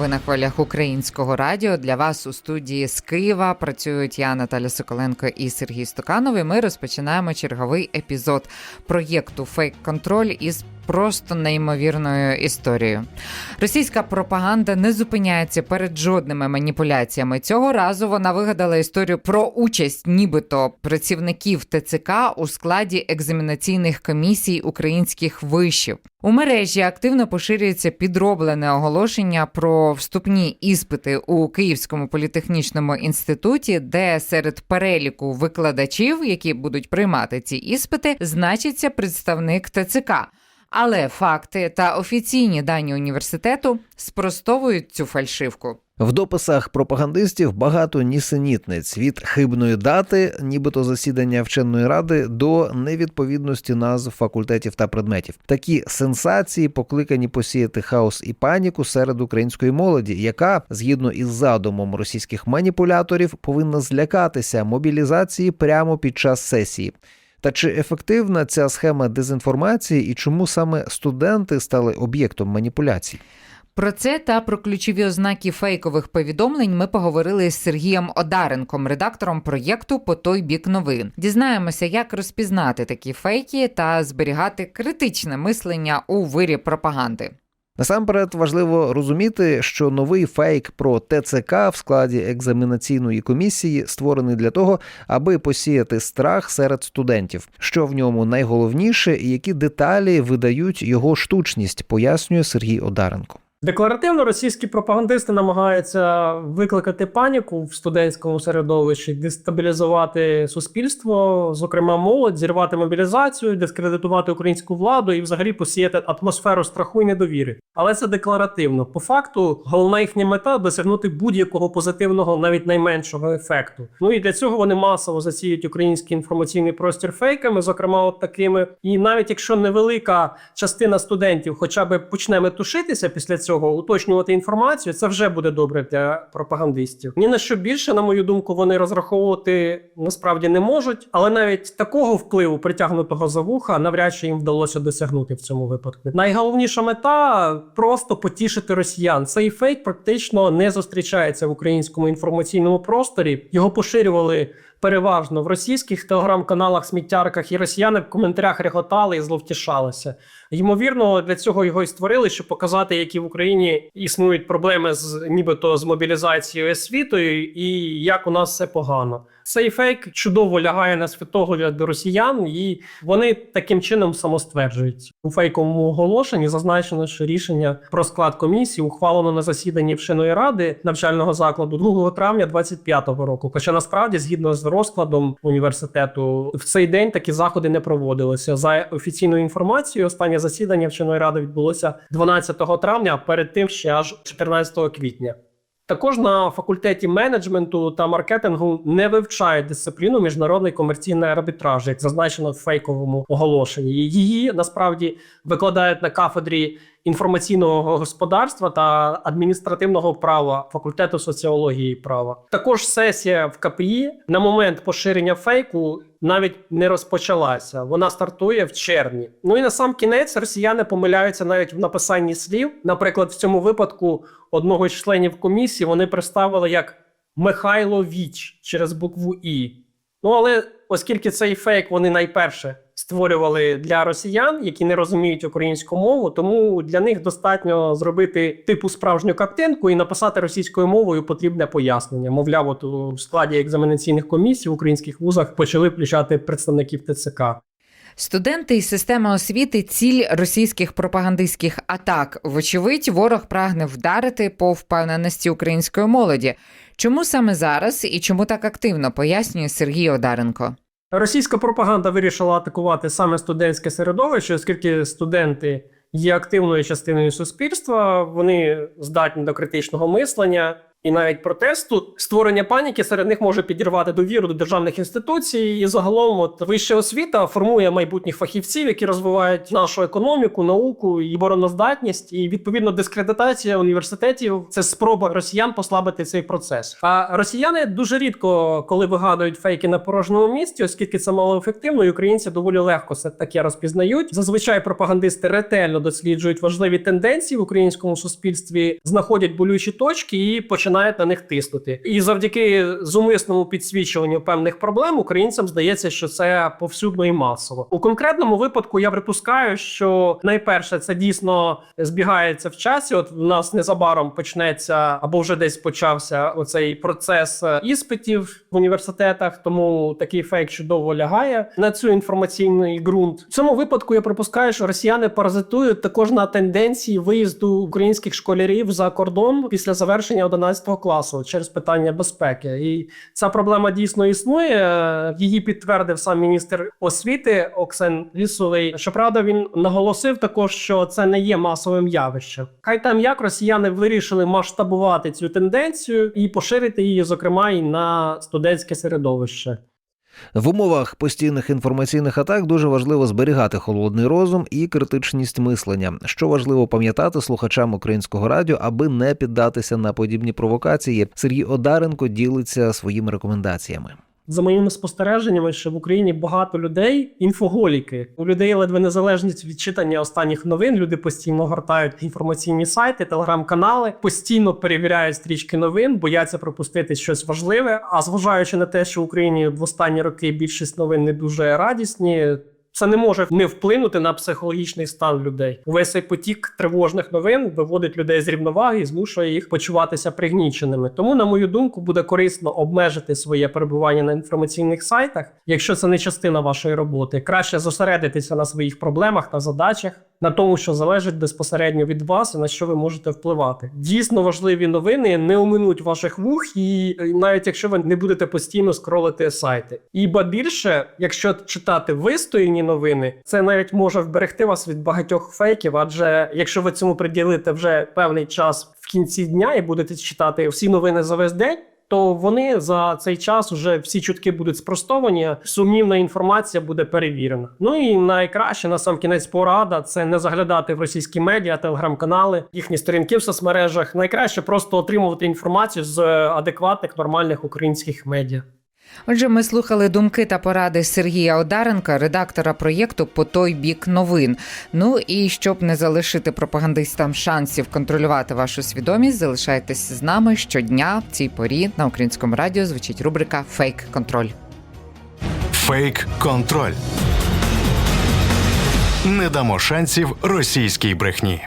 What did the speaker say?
Ви на хвилях українського радіо. Для вас у студії з Києва працюють я, Наталя Соколенко і Сергій Стуканов. І Ми розпочинаємо черговий епізод проєкту Фейк Контроль із просто неймовірною історією. Російська пропаганда не зупиняється перед жодними маніпуляціями. Цього разу вона вигадала історію про участь, нібито працівників ТЦК у складі екзаменаційних комісій українських вишів. У мережі активно поширюється підроблене оголошення про вступні іспити у Київському політехнічному інституті, де серед переліку викладачів, які будуть приймати ці іспити, значиться представник ТЦК. Але факти та офіційні дані університету спростовують цю фальшивку. В дописах пропагандистів багато нісенітниць від хибної дати, нібито засідання вченої ради, до невідповідності назв факультетів та предметів. Такі сенсації покликані посіяти хаос і паніку серед української молоді, яка, згідно із задумом російських маніпуляторів, повинна злякатися мобілізації прямо під час сесії. Та чи ефективна ця схема дезінформації і чому саме студенти стали об'єктом маніпуляцій? Про це та про ключові ознаки фейкових повідомлень ми поговорили з Сергієм Одаренком, редактором проєкту По той бік новин. Дізнаємося, як розпізнати такі фейки та зберігати критичне мислення у вирі пропаганди. Насамперед важливо розуміти, що новий фейк про ТЦК в складі екзаменаційної комісії створений для того, аби посіяти страх серед студентів. Що в ньому найголовніше, і які деталі видають його штучність, пояснює Сергій Одаренко. Декларативно російські пропагандисти намагаються викликати паніку в студентському середовищі, дестабілізувати суспільство, зокрема молодь, зірвати мобілізацію, дискредитувати українську владу і взагалі посіяти атмосферу страху і недовіри. Але це декларативно. По факту, головна їхня мета досягнути будь-якого позитивного, навіть найменшого ефекту. Ну і для цього вони масово засіють український інформаційний простір фейками, зокрема, от такими. І навіть якщо невелика частина студентів, хоча б почне метушитися після цього, уточнювати інформацію, це вже буде добре для пропагандистів. Ні на що більше, на мою думку, вони розраховувати насправді не можуть, але навіть такого впливу притягнутого за вуха навряд чи їм вдалося досягнути в цьому випадку. Найголовніша мета просто потішити росіян. Цей фейк практично не зустрічається в українському інформаційному просторі. Його поширювали. Переважно в російських телеграм-каналах, сміттярках і росіяни в коментарях реготали і зловтішалися. Ймовірно, для цього його і створили, щоб показати, які в Україні існують проблеми з нібито з мобілізацією освітою, і як у нас все погано. Цей фейк чудово лягає на світогляд росіян, і вони таким чином самостверджуються. У фейковому оголошенні зазначено, що рішення про склад комісії ухвалено на засіданні вченої ради навчального закладу 2 травня 2025 року. Хоча насправді, згідно з розкладом університету, в цей день такі заходи не проводилися. За офіційною інформацією, останнє засідання вченої ради відбулося 12 травня, а перед тим ще аж 14 квітня. Також на факультеті менеджменту та маркетингу не вивчають дисципліну міжнародний комерційний арбітраж, як зазначено в фейковому оголошенні. Її насправді викладають на кафедрі інформаційного господарства та адміністративного права факультету соціології і права. Також сесія в КПІ на момент поширення фейку навіть не розпочалася. Вона стартує в червні. Ну і на сам кінець росіяни помиляються навіть в написанні слів. Наприклад, в цьому випадку одного з членів комісії вони представили як Михайло Віч через букву І. Ну але оскільки цей фейк вони найперше створювали для росіян, які не розуміють українську мову, тому для них достатньо зробити типу справжню картинку і написати російською мовою потрібне пояснення. Мовляв, от у складі екзаменаційних комісій в українських вузах почали включати представників ТЦК. Студенти і система освіти ціль російських пропагандистських атак. Вочевидь, ворог прагне вдарити по впевненості української молоді. Чому саме зараз і чому так активно пояснює Сергій Одаренко. Російська пропаганда вирішила атакувати саме студентське середовище, оскільки студенти є активною частиною суспільства, вони здатні до критичного мислення. І навіть протесту, створення паніки серед них може підірвати довіру до державних інституцій. І загалом, от вища освіта формує майбутніх фахівців, які розвивають нашу економіку, науку і обороноздатність. І відповідно дискредитація університетів це спроба росіян послабити цей процес. А росіяни дуже рідко, коли вигадують фейки на порожньому місці, оскільки це мало ефективно, і українці доволі легко це таке розпізнають. Зазвичай пропагандисти ретельно досліджують важливі тенденції в українському суспільстві, знаходять болючі точки і починають на них тиснути. І завдяки зумисному підсвічуванню певних проблем українцям здається, що це повсюдно і масово. У конкретному випадку я припускаю, що найперше це дійсно збігається в часі. От в нас незабаром почнеться або вже десь почався оцей процес е, іспитів в університетах, тому такий фейк чудово лягає на цю інформаційний ґрунт. В цьому випадку я припускаю, що росіяни паразитують також на тенденції виїзду українських школярів за кордон після завершення 11 класу через питання безпеки. І ця проблема дійсно існує. Її підтвердив сам міністр освіти Оксен Лісовий. Щоправда, він наголосив також, що це не є масовим явищем. Хай там як росіяни вирішили масштабувати цю тенденцію і поширити її, зокрема, і на студентське середовище. В умовах постійних інформаційних атак дуже важливо зберігати холодний розум і критичність мислення, що важливо пам'ятати слухачам українського радіо, аби не піддатися на подібні провокації. Сергій Одаренко ділиться своїми рекомендаціями. За моїми спостереженнями, що в Україні багато людей інфоголіки. У людей ледве незалежність від читання останніх новин. Люди постійно гортають інформаційні сайти, телеграм-канали, постійно перевіряють стрічки новин, бояться пропустити щось важливе. А зважаючи на те, що в Україні в останні роки більшість новин не дуже радісні. Це не може не вплинути на психологічний стан людей. Увесь цей потік тривожних новин виводить людей з рівноваги і змушує їх почуватися пригніченими. Тому, на мою думку, буде корисно обмежити своє перебування на інформаційних сайтах, якщо це не частина вашої роботи. Краще зосередитися на своїх проблемах та задачах, на тому, що залежить безпосередньо від вас і на що ви можете впливати. Дійсно важливі новини не оминуть ваших вух, і е, навіть якщо ви не будете постійно скролити сайти. І ба більше, якщо читати вистояні новини, це навіть може вберегти вас від багатьох фейків. Адже якщо ви цьому приділите вже певний час в кінці дня і будете читати всі новини за весь день. То вони за цей час вже всі чутки будуть спростовані, сумнівна інформація буде перевірена. Ну і найкраще на сам кінець порада це не заглядати в російські медіа, телеграм-канали, їхні сторінки в соцмережах. Найкраще просто отримувати інформацію з адекватних нормальних українських медіа. Отже, ми слухали думки та поради Сергія Одаренка, редактора проєкту По той бік новин. Ну і щоб не залишити пропагандистам шансів контролювати вашу свідомість, залишайтесь з нами щодня в цій порі на українському радіо звучить рубрика Фейк контроль. Фейк контроль. Не дамо шансів російській брехні.